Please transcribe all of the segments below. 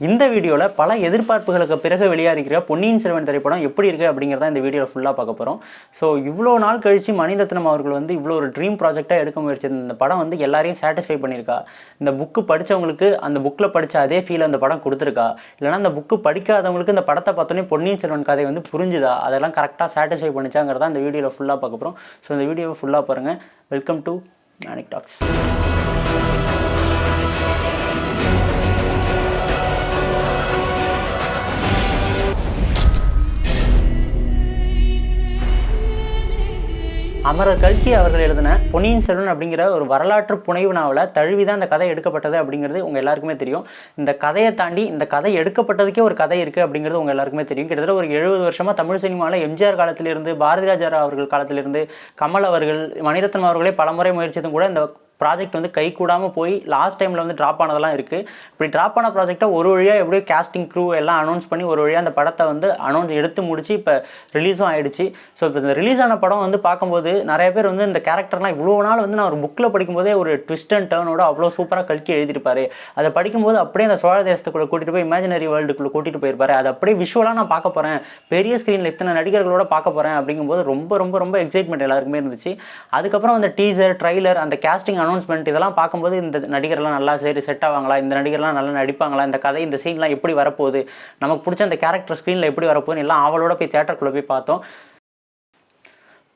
இந்த வீடியோவில் பல எதிர்பார்ப்புகளுக்கு பிறகு வெளியாகிற பொன்னியின் செல்வன் திரைப்படம் எப்படி இருக்குது அப்படிங்கிறத இந்த வீடியோவில் ஃபுல்லாக பார்க்க போகிறோம் ஸோ இவ்வளோ நாள் கழித்து மணிரத்னம் அவர்கள் வந்து இவ்வளோ ஒரு ட்ரீம் ப்ராஜெக்டாக எடுக்க முயற்சி இந்த படம் வந்து எல்லாரையும் சாட்டிஸ்ஃபை பண்ணியிருக்கா? இந்த புக்கு படித்தவங்களுக்கு அந்த புக்கில் படித்த அதே ஃபீல் அந்த படம் கொடுத்துருக்கா? இல்லைனா அந்த புக்கு படிக்காதவங்களுக்கு இந்த படத்தை பார்த்தோன்னே பொன்னியின் செல்வன் கதை வந்து புரிஞ்சுதா? அதெல்லாம் கரெக்டாக சாட்டிஸ்ஃபை பண்ணிச்சாங்கிறத இந்த வீடியோவில் ஃபுல்லாக பார்க்க போகிறோம் ஸோ இந்த வீடியோவை ஃபுல்லாக பாருங்கள் வெல்கம் டு மேனிக் டாக்ஸ் அமரர் கல்கி அவர்கள் எழுதின பொன்னியின் செல்வன் அப்படிங்கிற ஒரு வரலாற்று புனைவு நாவல தழுவி தான் இந்த கதை எடுக்கப்பட்டது அப்படிங்கிறது உங்கள் எல்லாருக்குமே தெரியும். இந்த கதையை தாண்டி இந்த கதை எடுக்கப்பட்டதுக்கே ஒரு கதை இருக்குது அப்படிங்கிறது உங்கள் எல்லாருக்குமே தெரியும். கிட்டத்தட்ட ஒரு எழுபது வருஷமாக தமிழ் சினிமாவில் எம்ஜிஆர் காலத்திலிருந்து பாரதி அவர்கள் காலத்திலிருந்து கமல் அவர்கள் மணிரத்னம் அவர்களே பலமுறை முயற்சித்தும் கூட இந்த ப்ராஜெக்ட் வந்து கை கூடாமல் போய் லாஸ்ட் டைமில் வந்து ட்ராப் ஆனதெல்லாம் இருக்குது இப்படி ட்ராப் ஆன ப்ராஜெக்டை ஒரு வழியாக எப்படியோ கேஸ்டிங் க்ரூ எல்லாம் அனௌன்ஸ் பண்ணி ஒரு வழியாக அந்த படத்தை வந்து அனௌன்ஸ் எடுத்து முடிச்சு இப்போ ரிலீஸும் ஆயிடுச்சு. ஸோ இப்போ இந்த ரிலீஸ் ஆன படம் வந்து பார்க்கும்போது நிறைய பேர் வந்து இந்த கேரக்டர்லாம் இவ்வளோ நாள் வந்து நான் ஒரு புக்கில் படிக்கும்போதே ஒரு ட்விஸ்ட் அண்ட் டேர்னோட அவ்வளோ சூப்பராக கல்கி எழுதியிருப்பாரு. அதை படிக்கும்போது அப்படியே அந்த சோழ தேசத்துக்குள்ளே கூட்டிகிட்டு போய் இமேஜினரி வேர்ல்டுக்குள்ளே கூட்டிகிட்டு போயிருப்பாரு. அது அப்படியே விஷுவலாக நான் பார்க்க போகிறேன் பெரிய ஸ்க்ரீனில் இத்தனை நடிகர்களோட பார்க்க போகிறேன் அப்படிங்கும்போது ரொம்ப ரொம்ப ரொம்ப எக்ஸைட்மெண்ட் எல்லாருக்குமே இருந்துச்சு. அதுக்கப்புறம் அந்த டீசர் ட்ரைலர் அந்த கேஸ்டிங் அனௌன்ஸ்மெண்ட் இதெல்லாம் பார்க்கும்போது இந்த நடிகர்லாம் நல்லா சரி செட் ஆவாங்களா? இந்த நடிகர்லாம் நல்லா நடிப்பாங்களா? இந்த கதை இந்த சீன்லாம் எப்படி வரப்போகுது? நமக்கு பிடிச்ச அந்த கேரக்டர் ஸ்க்ரீனில் எப்படி வரப்போகுதுன்னு எல்லாம் அவளோட போய் தேட்டருக்குள்ளே போய் பார்த்தோம்.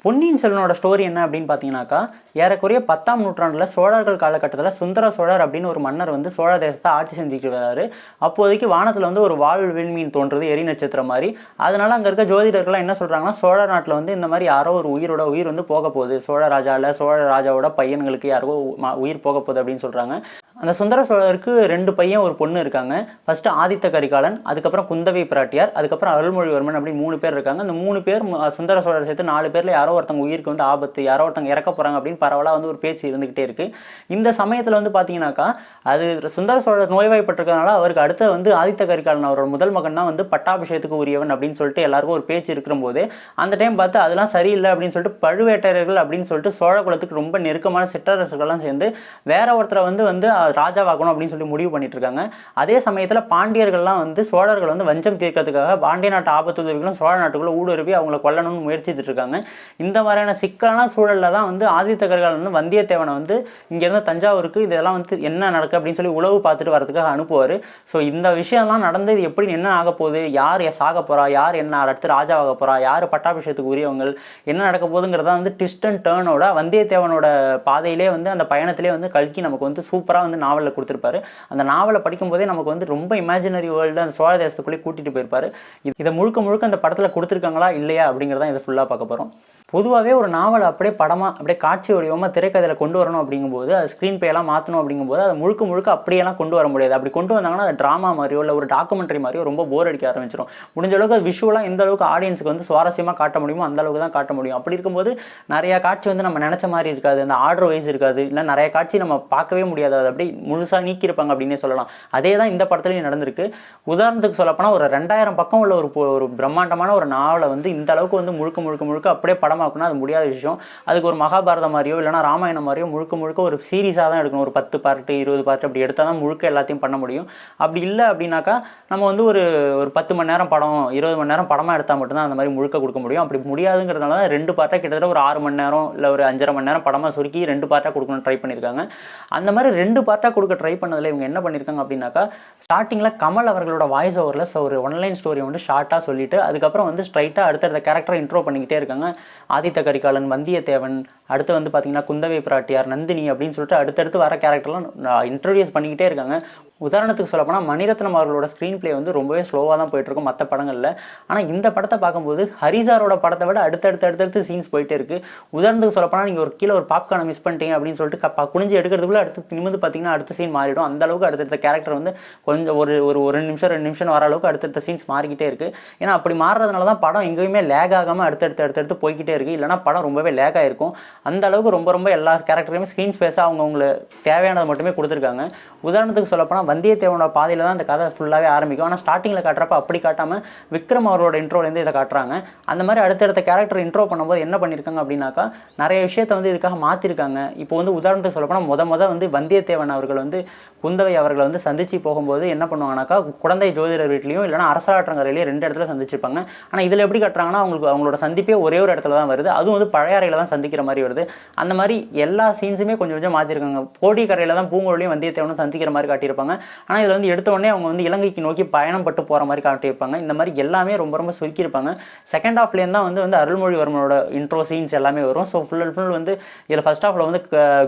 பொன்னியின் செல்வனோட ஸ்டோரி என்ன அப்படின்னு பார்த்தீங்கன்னாக்கா ஏறக்குறைய பத்தாம் நூற்றாண்டில் சோழர்கள் காலகட்டத்தில் சுந்தர சோழர் அப்படின்னு ஒரு மன்னர் வந்து சோழ தேசத்தை ஆட்சி செஞ்சுக்கிறாரு அப்போதைக்கு வானத்தில் வந்து ஒரு வாழ் விண்மீன் தோன்றுது எரி நட்சத்திரம் மாதிரி. அதனால் அங்கே இருக்க ஜோதிடர்கள்லாம் என்ன சொல்கிறாங்கன்னா சோழ நாட்டில் வந்து இந்த மாதிரி யாரோ ஒரு உயிரோட உயிர் வந்து போக போகுது. சோழ ராஜாவில் சோழ ராஜாவோட பையன்களுக்கு யாரோ உயிர் போக போகுது அப்படின்னு சொல்கிறாங்க அந்த சுந்தர சோழருக்கு ரெண்டு பையன் ஒரு பொண்ணு இருக்காங்க. ஃபஸ்ட்டு ஆதித்த கரிகாலன் அதுக்கப்புறம் குந்தவை பிராட்டியார் அதுக்கப்புறம் அருள்மொழிவர்மன் அப்படின்னு மூணு பேர் இருக்காங்க. அந்த மூணு பேர் சுந்தர சோழர் சேர்த்து நாலு பேரில் யாரோ ஒருத்தவங்க உயிருக்கு வந்து ஆபத்து யாரோ ஒருத்தவங்க இறக்க போகிறாங்க அப்படின்னு பரவலாக வந்து ஒரு பேச்சு இருந்துகிட்டே இருக்குது இந்த சமயத்தில் வந்து பார்த்தீங்கன்னாக்கா அது சுந்தர சோழர் நோய்வாய்ப்பட்டிருக்கனால அவருக்கு அடுத்த வந்து ஆதித்த கரிகாலன் அவரோட முதல் மகன் தான் வந்து பட்டாபிஷேகத்துக்கு உரியவன் அப்படின்னு சொல்லிட்டு எல்லாருக்கும் ஒரு பேச்சு இருக்கிற போது அந்த டைம் பார்த்து அதெல்லாம் சரியில்லை அப்படின்னு சொல்லிட்டு பழுவேட்டரையர்கள் அப்படின்னு சொல்லிட்டு சோழ குலத்துக்கு ரொம்ப நெருக்கமான சிற்றரசுகள்லாம் சேர்ந்து வேற ஒருத்தரை வந்து வந்து ராஜாவாக்கணும் அப்படின்னு சொல்லி முடிவு பண்ணிட்டு இருக்காங்க அதே சமயத்தில் பாண்டியர்கள்லாம் வந்து சோழர்கள் வந்து வஞ்சம் தீர்க்கறதுக்காக பாண்டிய நாட்டு ஆபத்துதவிகளும் சோழ நாட்டுக்குள்ளே ஊடுருவி அவங்கள கொல்லணும்னு முயற்சித்துட்டு இருக்காங்க இந்த மாதிரியான சிக்கலான சூழலில் தான் வந்து ஆதித்த கரிகால் வந்து வந்தியத்தேவனை வந்து இங்கேருந்து தஞ்சாவூருக்கு இதெல்லாம் வந்து என்ன நடக்கு அப்படின்னு சொல்லி உளவு பார்த்துட்டு வரதுக்காக அனுப்புவார். ஸோ இந்த விஷயம்லாம் நடந்து இது எப்படி என்ன ஆக போகுது? யார் சாக போகிறா யார் என்ன அடுத்து ராஜாவாக போகிறா யார் பட்டாபிஷேகத்துக்கு உரியவங்க என்ன நடக்க போகுதுங்கிறதா வந்து ட்விஸ்ட் அண்ட் டேர்னோட வந்தியத்தேவனோட பாதையிலே வந்து அந்த பயணத்திலே வந்து கல்கி நமக்கு வந்து சூப்பராக வந்து நாவலில் கொடுத்துருப்பாரு. அந்த நாவலை படிக்கும்போதே நமக்கு வந்து ரொம்ப இமேஜினரி வேர்ல்டு அந்த சோழ தேசத்துக்குள்ளேயே கூட்டிகிட்டு போயிருப்பாரு. இதை முழுக்க முழுக்க அந்த படத்தில் கொடுத்துருக்காங்களா இல்லையா அப்படிங்கிறதான் இதை ஃபுல்லாக பார்க்க போகிறோம் பொதுவாகவே ஒரு நாவல் அப்படியே படமாக அப்படியே காட்சி வடிவமாக திரைக்கதையில் கொண்டு வரணும் அப்படிங்கும்போது அது ஸ்க்ரீன் எல்லாம் மாற்றணும் அப்படிங்கும்போது அதை முழுக்க முழுக்க அப்படியெல்லாம் கொண்டு வர முடியாது. அப்படி கொண்டு வந்தாங்கன்னா அது ட்ராமா மாதிரியோ இல்லை ஒரு டாக்குமெண்ட்ரி மாதிரியோ ரொம்ப போர் அடிக்க ஆரம்பிச்சிடும் முடிஞ்ச அளவுக்கு அது விஷுவலாக எந்த அளவுக்கு ஆடியன்ஸுக்கு வந்து சுவாரஸ்யமாக காட்ட முடியுமோ அந்த அளவுக்கு தான் காட்ட முடியும். அப்படி இருக்கும்போது நிறையா காட்சி வந்து நம்ம நினச்ச மாதிரி இருக்காது. அந்த ஆர்டர் வைஸ் இருக்காது. இல்லை நிறைய காட்சி நம்ம பார்க்கவே முடியாது. அது அப்படியே முழுசாக நீக்கியிருப்பாங்க அப்படின்னே சொல்லலாம். அதே தான் இந்த படத்துலையும் நடந்திருக்கு. உதாரணத்துக்கு சொல்லப்போனால் ஒரு ரெண்டாயிரம் பக்கம் உள்ள ஒரு ஒரு பிரம்மாண்டமான ஒரு நாவலை வந்து இந்த அளவுக்கு வந்து முழுக்க முழுக்க முழுக்க அப்படியே படம் அப்படின்னா அது முடியாத விஷயம். அதுக்கு ஒரு மகாபாரதம் மாதிரியோ இல்லைனா ராமாயணம் மாதிரியோ முழுக்க முழுக்க ஒரு சீரியஸாக தான் எடுக்கணும். ஒரு பத்து பார்ட்டு இருபது பார்ட் அப்படி எடுத்தால் தான் முழுக்க எல்லாத்தையும் பண்ண முடியும். அப்படி இல்லை அப்படின்னாக்கா நம்ம வந்து ஒரு ஒரு பத்து மணி நேரம் படம் இருபது மணி நேரம் படமாக எடுத்தால் மட்டும்தான் அந்த மாதிரி முழுக்க கொடுக்க முடியும். அப்படி முடியாதுங்கிறதுனால தான் ரெண்டு பார்ட்டாக கிட்டத்தட்ட ஒரு ஆறு மணி நேரம் இல்லை ஒரு அஞ்சரை மணி நேரம் படமாக சுருக்கி ரெண்டு பார்ட்டாக கொடுக்கணும் ட்ரை பண்ணியிருக்காங்க. அந்த மாதிரி ரெண்டு பார்ட்டாக கொடுக்க ட்ரை பண்ணதில் இவங்க என்ன பண்ணியிருக்காங்க அப்படின்னாக்கா ஸ்டார்டிங்கில் கமல் அவர்களோட வாய்ஸ் ஓவரில் ஒரு ஒன்லைன் ஸ்டோரி வந்து ஷார்ட்டாக சொல்லிட்டு அதுக்கப்புறம் வந்து ஸ்ட்ரைட்டாக அடுத்தடுத்த கேரக்டரை இன்ட்ரோ பண்ணிக்கிட்டே இருக்காங்க. ஆதித்த கரிகாலன் வந்தியத்தேவன் அடுத்து வந்து பார்த்தீங்கன்னா குந்தவை பிராட்டியார் நந்தினி அப்படின்னு சொல்லிட்டு அடுத்தடுத்து வர கேரக்டர்லாம் இன்ட்ரடியூஸ் பண்ணிக்கிட்டே இருக்காங்க. உதாரணத்துக்கு சொல்லப்போனால் மணிரத்னம் அவர்களோட ஸ்க்ரீன் ப்ளே வந்து ரொம்பவே ஸ்லோவாக தான் போயிட்டுருக்கும் மற்ற படங்களில். ஆனால் இந்த படத்தை பார்க்கும்போது ஹரிசாரோட படத்தை விட அடுத்தடுத்து அடுத்தடுத்து சீன்ஸ் போயிட்டே இருக்குது உதாரணத்துக்கு சொல்லப்போனால் நீங்கள் ஒரு கீழே ஒரு பாப்கார்னை மிஸ் பண்ணிட்டீங்க அப்படின்னு சொல்லிட்டு கப்பா குனிஞ்சு எடுக்கிறதுக்குள்ளே அடுத்து நிமிந்து பார்த்தீங்கன்னா அடுத்த சீன் மாறிடும். அந்த அளவுக்கு அடுத்தடுத்த கேரக்டர் வந்து கொஞ்சம் ஒரு ஒரு ஒரு நிமிஷம் ரெண்டு நிமிஷம் வர அளவுக்கு அடுத்தடுத்த சீன்ஸ் மாறிக்கிட்டே இருக்குது ஏன்னா அப்படி மாறுறதுனால தான் படம் எங்கேயுமே லேக் ஆகாமல் அடுத்தடுத்து அடுத்தடுத்து போய்கிட்டே இருக்குது இல்லைனா படம் ரொம்பவே லேக் ஆகிருக்கும் அந்த அளவுக்கு ரொம்ப ரொம்ப எல்லா கேரக்டருமே ஸ்க்ரீன் ஸ்பேஸாக அவங்கவுங்களுக்கு தேவையானதை மட்டுமே கொடுத்துருக்காங்க. உதாரணத்துக்கு சொல்லப்போனால் வந்தியத்தேவனோட பாதையில் தான் அந்த கதை ஃபுல்லாகவே ஆரம்பிக்கும். ஆனால் ஸ்டார்டிங்கில் காட்டுறப்ப அப்படி காட்டாமல் விக்ரம் அவரோட இன்ட்ரோலேருந்து இதை காட்டுறாங்க. அந்த மாதிரி அடுத்தடுத்த கேரக்டர் இன்ட்ரோ பண்ணும்போது என்ன பண்ணியிருக்காங்க அப்படின்னாக்கா நிறைய விஷயத்தை வந்து இதுக்காக மாற்றிருக்காங்க இப்போ வந்து உதாரணத்துக்கு சொல்லப்போனால் முத முத வந்து வந்தியத்தேவன் அவர்கள் வந்து குந்தவை அவர்களை வந்து சந்திச்சு போகும்போது என்ன பண்ணுவாங்கனாக்கா குழந்தை ஜோதிடர் வீட்லேயும் இல்லைனா அரசாற்றங்கரையிலையும் ரெண்டு இடத்துல சந்திச்சிருப்பாங்க. ஆனால் இதில் எப்படி கட்டுறாங்கன்னா அவங்களுக்கு அவங்களோட சந்திப்பே ஒரே ஒரு இடத்துல தான் வருது. அதுவும் வந்து பழைய அறையில் தான் சந்திக்கிற மாதிரி வருது. அந்த மாதிரி எல்லா சீன்ஸுமே கொஞ்சம் கொஞ்சம் மாற்றிருக்காங்க கோடிக்கரையில் தான் பூங்கோழியும் வந்தியத்தேவனும் சந்திக்கிற மாதிரி காட்டியிருப்பாங்க. ஆனால் இதில் வந்து எடுத்த உடனே அவங்க வந்து இலங்கைக்கு நோக்கி பயணம் பட்டு போகிற மாதிரி காட்டியிருப்பாங்க. இந்த மாதிரி எல்லாமே ரொம்ப ரொம்ப சுருக்கியிருப்பாங்க. செகண்ட் ஹாஃப்லேருந்து தான் வந்து வந்து அருள்மொழிவர்மனோட இன்ட்ரோ சீன்ஸ் எல்லாமே வரும். ஸோ ஃபுல் அண்ட் ஃபுல் வந்து இதில் ஃபர்ஸ்ட் ஹாஃபில் வந்து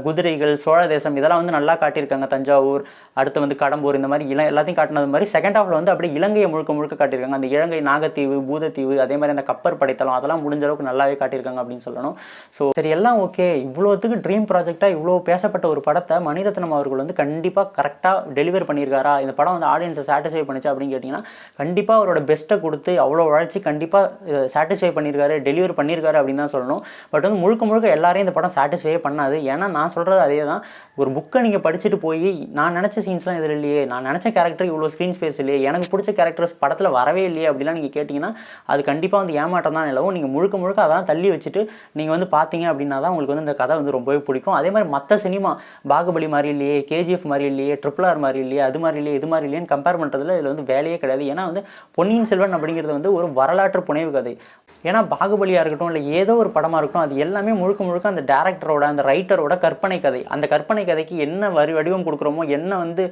குதிரைகள் சோழ தேசம் இதெல்லாம் வந்து நல்லா காட்டியிருக்காங்க தஞ்சாவூர் அடுத்து வந்து கடம்பூர் இந்த மாதிரி இள எல்லாத்தையும் காட்டினது மாதிரி செகண்ட் ஹாஃபில் வந்து அப்படியே இலங்கையை முழுக்க முழுக்க காட்டியிருக்காங்க. அந்த இலங்கை நாகத்தீவு பூதத்தீவு அதே மாதிரி அந்த கப்பர் படைத்தளம் அதெல்லாம் முடிஞ்ச அளவுக்கு நல்லாவே காட்டியிருக்காங்க அப்படின்னு சொல்லணும். ஸோ சரி எல்லாம் ஓகே இவ்வளோத்துக்கு ட்ரீம் ப்ராஜெக்டாக இவ்வளோ பேசப்பட்ட ஒரு படத்தை மணிரத்னம் அவர்கள் வந்து கண்டிப்பாக கரெக்டாக டெலிவர் பண்ணியிருக்காரா? இந்த படம் வந்து ஆடியன்ஸை சாட்டிஸ்ஃபை பண்ணிச்சு அப்படின்னு கேட்டிங்கன்னா கண்டிப்பாக அவரோட பெஸ்ட்டை கொடுத்து அவ்வளோ உழைச்சி கண்டிப்பாக சாட்டிஸ்ஃபை பண்ணியிருக்காரு டெலிவர் பண்ணியிருக்காரு அப்படின்னு தான் சொல்லணும். பட் வந்து முழுக்க முழுக்க எல்லாரையும் இந்த படம் சாட்டிஸ்ஃபையே பண்ணாது. ஏன்னா நான் சொல்கிறது அதே தான் ஒரு புக்கை நீங்கள் படிச்சுட்டு போய் நான் நான் நினச்ச சீன்ஸ்லாம் இதில் இல்லையே. நான் நினச்ச கேரக்டர் இவ்வளோ ஸ்க்ரீன் ஸ்பேஸ் இல்லையே. எனக்கு பிடிச்ச கேரக்டர்ஸ் படத்தில் வரவே இல்லையே அப்படிலாம் நீங்கள் கேட்டிங்கன்னா அது கண்டிப்பாக வந்து ஏமாட்டம் தான் நிலவும். நீங்கள் முழுக்க முழுக்க அதெல்லாம் தள்ளி வச்சுட்டு நீங்கள் வந்து பார்த்தீங்க அப்படின்னா தான் உங்களுக்கு வந்து இந்த கதை வந்து ரொம்பவே பிடிக்கும். அதே மாதிரி மற்ற சினிமா பாகுபலி மாதிரி இல்லையே கேஜிஎஃப் மாதிரி இல்லையே ட்ரிபிள் ஆர் மாதிரி இல்லையே அது மாதிரி இல்லையே இது மாதிரி இல்லையேன்னு கம்பேர் பண்ணுறதுல இதில் வந்து வேலையே கிடையாது. ஏன்னா வந்து பொன்னியின் செல்வன் அப்படிங்கிறது வந்து ஒரு வரலாற்று புனைவு கதை. ஏன்னா பாகுபலியாக இருக்கட்டும் இல்லை ஏதோ ஒரு படமாக இருக்கட்டும் அது எல்லாமே முழுக்க முழுக்க அந்த டேரக்டரோட அந்த ரைட்டரோட கற்பனை கதை. அந்த கற்பனை கதைக்கு என்ன வரி வடிவம் கொடுக்குறோமோ என்ன என்ன வந்து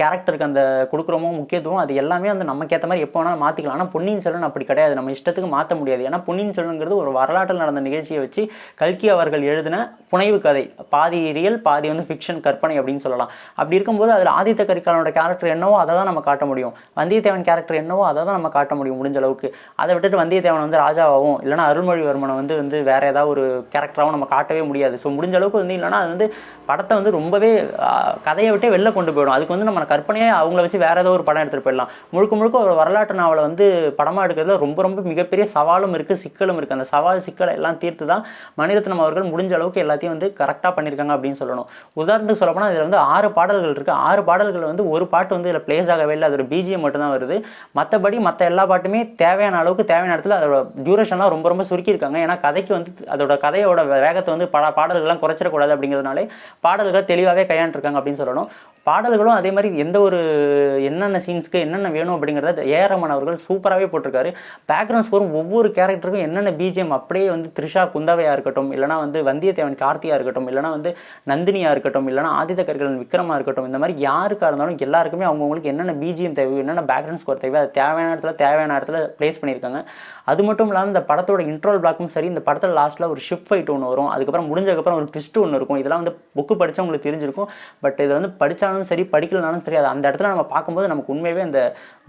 கேரக்டருக்கு அந்த கொடுக்குறோமோ முக்கியத்துவம் அது எல்லாமே வந்து நமக்கு ஏற்ற மாதிரி எப்போ வேணாலும் மாற்றிக்கலாம் ஆனால் பொன்னியின் செல்வன் அப்படி கிடையாது. நம்ம இஷ்டத்துக்கு மாற்ற முடியாது. ஏன்னா பொன்னியின் செல்வனுங்கிறது ஒரு வரலாற்றில் நடந்த நிகழ்ச்சியை வச்சு கல்கி அவர்கள் எழுதின புனைவு கதை. பாதி ரியல் பாதி வந்து ஃபிக்ஷன் கற்பனை அப்படின்னு சொல்லலாம். அப்படி இருக்கும்போது அதில் ஆதித்த கரிகாலனோட கேரக்டர் என்னவோ அதை தான் நம்ம காட்ட முடியும். வந்தியத்தேவன் கேரக்டர் என்னவோ அதை தான் நம்ம காட்ட முடியும் முடிஞ்ச அளவுக்கு. அதை விட்டுட்டு வந்தியத்தேவன் வந்து ராஜாவாகவும் இல்லைனா அருள்மொழிவர்மனை வந்து வந்து வேற ஏதாவது ஒரு கேரக்டராகவும் நம்ம காட்டவே முடியாது. ஸோ முடிஞ்ச அளவுக்கு வந்து இல்லைனா அது வந்து படத்தை வந்து ரொம்பவே கதையை விட்டே வெளில கொண்டு போயிடும். அதுக்கு வந்து நம்ம கற்பனையே அவங்கள வச்சு வேற ஏதோ ஒரு படம் எடுத்துகிட்டு போயிடலாம். முழுக்க முழுக்க ஒரு வரலாற்று நாவலை வந்து படமாக எடுக்கிறதுல ரொம்ப ரொம்ப மிகப்பெரிய சவாலும் இருக்குது சிக்கலும் இருக்குது அந்த சவால் சிக்கலை எல்லாம் தீர்த்து தான் மணிரத்னம் அவர்கள் முடிஞ்ச அளவுக்கு எல்லாத்தையும் வந்து கரெக்டாக பண்ணியிருக்காங்க அப்படின்னு சொல்லணும். உதாரணத்துக்கு சொல்லப்போனால் இதில் வந்து ஆறு பாடல்கள் இருக்குது ஆறு பாடல்கள் வந்து ஒரு பாட்டு வந்து இதில் ப்ளேஸ் ஆகவே இல்லை. அதோட பிஜிஎம் மட்டும்தான் வருது. மற்றபடி மற்ற எல்லா பாட்டுமே தேவையான அளவுக்கு தேவையான இடத்துல அதோட டியூரேஷன்லாம் ரொம்ப ரொம்ப சுருக்கியிருக்காங்க. ஏன்னா கதைக்கு வந்து அதோட கதையோட வேகத்தை வந்து பட பாடல்கள்லாம் குறைச்சிடக்கூடாது அப்படிங்கிறதுனாலே பாடல்கள் தெளிவாகவே கையாண்டுருக்காங்க அப்படின்னு சொல்லணும். பாடல்களும் அதே மாதிரி எந்த ஒரு என்னென்ன சீன்ஸ்க்கு என்னென்ன வேணும் அப்படிங்கிறத ஏஆர் அவர்கள் சூப்பராகவே போட்டிருக்காரு. பேக்ரவுண்ட் ஸ்கோரும் ஒவ்வொரு கேரக்டருக்கும் என்னென்ன பிஜிஎம் அப்படியே வந்து த்ரிஷா குந்தவையாக இருக்கட்டும் இல்லைனா வந்து வந்தியத்தேவன் கார்த்தியாக இருக்கட்டும் இல்லைனா வந்து நந்தினியாக இருக்கட்டும் இல்லைனா ஆதித்த கரிகலன் விக்ரமாக இருக்கட்டும் இந்த மாதிரி யாருக்காக இருந்தாலும் எல்லாருக்குமே அவங்கவுங்களுக்கு என்னென்ன பிஜிஎம் தேவை என்னென்ன பேக்ரவுண்ட் ஸ்கோர் தேவை அது தேவையான இடத்துல தேவையான இடத்துல ப்ளேஸ் பண்ணியிருக்காங்க. அது மட்டும் இல்லாமல் இந்த படத்தோட இன்ட்ரோல் பிளாக்கும் சரி இந்த படத்தில் லாஸ்ட்டில் ஒரு ஷிப் ஃபைட் ஒன்று வரும். அதுக்கப்புறம் முடிஞ்சதுக்கப்புறம் ஒரு ட்விஸ்ட் ஒன்று இருக்கும். இதெல்லாம் வந்து புக்கு படித்தா உங்களுக்கு தெரிஞ்சிருக்கும். பட் இதை வந்து படித்தாலும் சரி படிக்கலனாலும் தெரியாது அந்த இடத்துல நம்ம பார்க்கும்போது நமக்கு உண்மையாகவே அந்த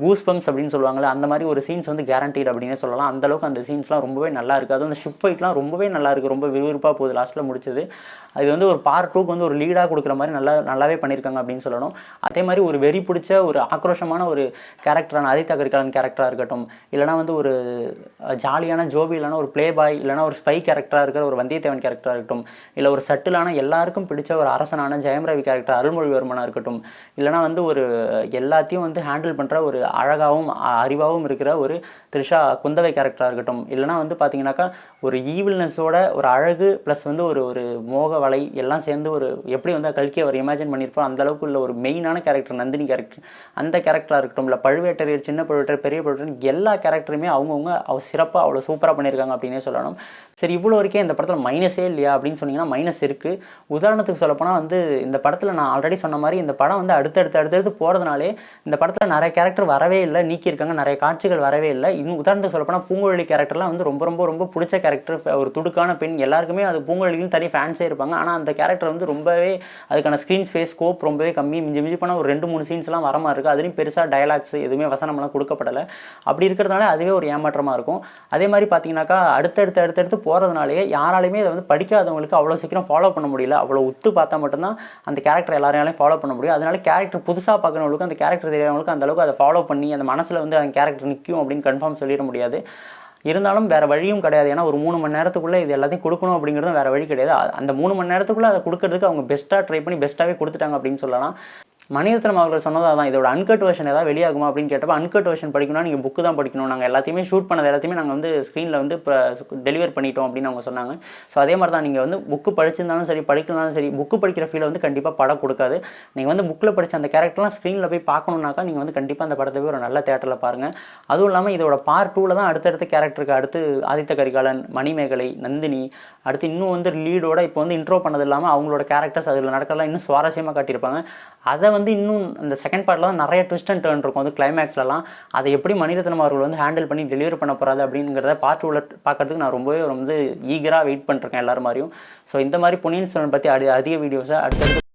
கூஸ் பம்ப்ஸ் அப்படின்னு சொல்லுவாங்களே அந்த மாதிரி ஒரு சீன்ஸ் வந்து கேரண்டீட் அப்படின்னே சொல்லலாம். அந்த அளவுக்கு அந்த சீன்ஸ்லாம் ரொம்பவே நல்லா இருக்குது அதுவும் அந்த ஷிப் ஃபைட்லாம் ரொம்பவே நல்லா இருக்குது ரொம்ப விறுவிறுப்பாக போகுது லாஸ்ட்டில் முடிச்சது. அது வந்து ஒரு பார்ட் டூக்கு வந்து ஒரு லீடாக கொடுக்குற மாதிரி நல்லா நல்லாவே பண்ணியிருக்காங்க அப்படின்னு சொல்லணும். அதே மாதிரி ஒரு வெறி பிடிச்ச ஒரு ஆக்ரோஷமான ஒரு கேரக்டரான ஆதித்யா கரிகாலன் கேரக்டராக இருக்கட்டும் இல்லைனா வந்து ஒரு ஜாலியான ஜோபி இல்லைனா ஒரு ப்ளே பாய் இல்லைனா ஒரு ஸ்பை கேரக்டராக இருக்கிற ஒரு வந்தியத்தேவன் கேரக்டராக இருக்கட்டும் இல்லை ஒரு சட்டிலான எல்லாருக்கும் பிடிச்ச ஒரு அரசனான ஜெயம் ரவி கேரக்டர் அருள்மொழிவர்மனாக இருக்கட்டும் இல்லைனா வந்து ஒரு எல்லாத்தையும் வந்து ஹேண்டில் பண்ணுற ஒரு அழகாகவும் அறிவாகவும் இருக்கிற ஒரு த்ரிஷா குந்தவை கேரக்டராக இருக்கட்டும் இல்லைனா வந்து பார்த்தீங்கன்னாக்கா ஒரு ஈவில்னஸோட ஒரு அழகு ப்ளஸ் வந்து ஒரு ஒரு மோக வலை எல்லாம் சேர்ந்து ஒரு எப்படி வந்து கல்கி அவர் இமேஜின் பண்ணியிருப்போம் அந்த அளவுக்கு உள்ள ஒரு மெயினான கேரக்டர் நந்தினி கேரக்டர் அந்த கேரக்டராக இருக்கட்டும் இல்லை பழுவேட்டரையர் சின்ன பழுவேட்டர் பெரிய பழுவேட்டர் எல்லா கேரக்டருமே அவங்கவுங்க அவ சிறப்பாக அவ்வளோ சூப்பராக பண்ணியிருக்காங்க அப்படின்னே சொல்லணும். சரி இவ்வளோ வரைக்கும் இந்த படத்தில் மைனஸே இல்லையா அப்படின்னு சொன்னீங்கன்னா மைனஸ் இருக்குது உதாரணத்துக்கு சொல்லப்போனால் வந்து இந்த படத்தில் நான் ஆல்ரெடி சொன்ன மாதிரி இந்த படம் வந்து அடுத்தடுத்து அடுத்தடுத்து போகிறதுனாலே இந்த படத்தில் நிறைய கேரக்டர் வரவே இல்லை நீக்கியிருக்காங்க நிறைய காட்சிகள் வரவே இல்லை. இன்னும் உதாரணத்துக்கு சொல்லப்போனால் பூங்குழலி கேரக்டர்லாம் வந்து ரொம்ப ரொம்ப ரொம்ப பிடிச்ச கேரக்டர் ஒரு துடுக்கான பெண். எல்லாருக்குமே அது பூங்குழலின்னு தனி ஃபேன்ஸே இருப்பாங்க. ஆனால் அந்த கேரக்டர் வந்து ரொம்பவே அதுக்கான ஸ்க்ரீன் ஸ்பேஸ் ஸ்கோப் ரொம்பவே கம்மி. மிஞ்சி மிஞ்சி போனால் ஒரு ரெண்டு மூணு சீன்ஸ்லாம் வர மாதிரி இருக்குது அதுலேயும் பெருசாக டயலாக்ஸ் எதுவுமே வசனமெல்லாம் கொடுக்கப்படலை. அப்படி இருக்கிறதுனால அதுவே ஒரு ஏமாற்றமாக இருக்கும். அதே மாதிரி பார்த்தீங்கன்னாக்கா அடுத்தடுத்து அடுத்தடுத்து போகிறதுனாலேயே யாராலையுமே இதை வந்து படிக்காதவங்களுக்கு அவ்வளோ சீக்கிரம் ஃபாலோ பண்ண முடியல. அவ்வளோ உத்து பார்த்தா மட்டும்தான் அந்த கேரக்டர் எல்லாரையாலையும் ஃபாலோ பண்ண முடியும். அதனால கேரக்டர் புதுசாக பார்க்குறவங்களுக்கு அந்த கேரக்டர் தெரியாதவங்களுக்கு அந்த அளவுக்கு அதை ஃபாலோ பண்ணி அந்த மனசில் வந்து அந்த கேரக்டர் நிற்கும் அப்படின்னு கன்ஃபார்ம் சொல்லிட முடியாது. இருந்தாலும் வேறு வழியும் கிடையாது. ஏன்னா ஒரு மூணு மணி நேரத்துக்குள்ளே இது எல்லாத்தையும் கொடுக்கணும் அப்படிங்கிறதும் வேறு வழி கிடையாது. அந்த மூணு மணி நேரத்துக்குள்ளே அதை கொடுக்கறதுக்கு அவங்க பெஸ்ட்டாக ட்ரை பண்ணி பெஸ்ட்டாகவே கொடுத்துட்டாங்க அப்படின்னு சொல்லலாம். மணிரத்னம் அவர்கள் சொன்னது அதான் இதோட அன்கட் வெர்ஷன் ஏதாவது வெளியாகுமா அப்படின்னு கேட்டப்ப அன்கட் வெர்ஷன் படிக்கணும்னா நீங்கள் புக்கு தான் படிக்கணும். நாங்கள் எல்லாத்தையுமே ஷூட் பண்ணது எல்லாத்தையுமே நாங்கள் வந்து ஸ்க்ரீனில் வந்து இப்போ டெலிவர் பண்ணிட்டோம் அப்படின்னு அவங்க சொன்னாங்க. ஸோ அதே மாதிரி தான் நீங்கள் வந்து புக்கு படிச்சிருந்தாலும் சரி படிக்கலனாலும் சரி புக்கு படிக்கிற ஃபீலை வந்து கண்டிப்பாக படம் கொடுக்காது. நீங்கள் வந்து புக்கில் படித்த அந்த கேரக்டர்லாம் ஸ்க்ரீனில் போய் பார்க்கணுன்னாக்கா நீங்கள் வந்து கண்டிப்பாக அந்த படத்தை போய் ஒரு நல்ல தேட்டரில் பாருங்கள் அதுவும் இல்லாமல் இதோட பார்ட் டூவில் தான் அடுத்தடுத்த கேரக்டருக்கு அடுத்து ஆதித்த கரிகாலன் மணிமேகலை நந்தினி அடுத்து இன்னும் வந்து லீடோட இப்போ வந்து இன்ட்ரோ பண்ணது இல்லாமல் அவங்களோட கேரக்டர்ஸ் அதில் நடக்கலாம் இன்னும் சுவாரஸ்யமாக காட்டியிருப்பாங்க. அதை வந்து இன்னும் அந்த செகண்ட் பார்ட்டில் தான் நிறைய ட்விஸ்ட் அண்ட் டேர்ன் இருக்கும். வந்து கிளைமேக்ஸ்லலாம் அதை எப்படி மனிதத்தனம் அவர்கள் வந்து ஹேண்டில் பண்ணி டெலிவரி பண்ண போகிறாரு அப்படிங்கிறத பார்ட் உள்ள பார்க்குறதுக்கு நான் ரொம்பவே வந்து ஈகராக வெயிட் பண்ணிருக்கேன் எல்லாரும் மாதிரியும். ஸோ இந்த மாதிரி பொன்னியின் செல்வன் பற்றி அடி அதிக வீடியோஸை அடுத்தடுத்து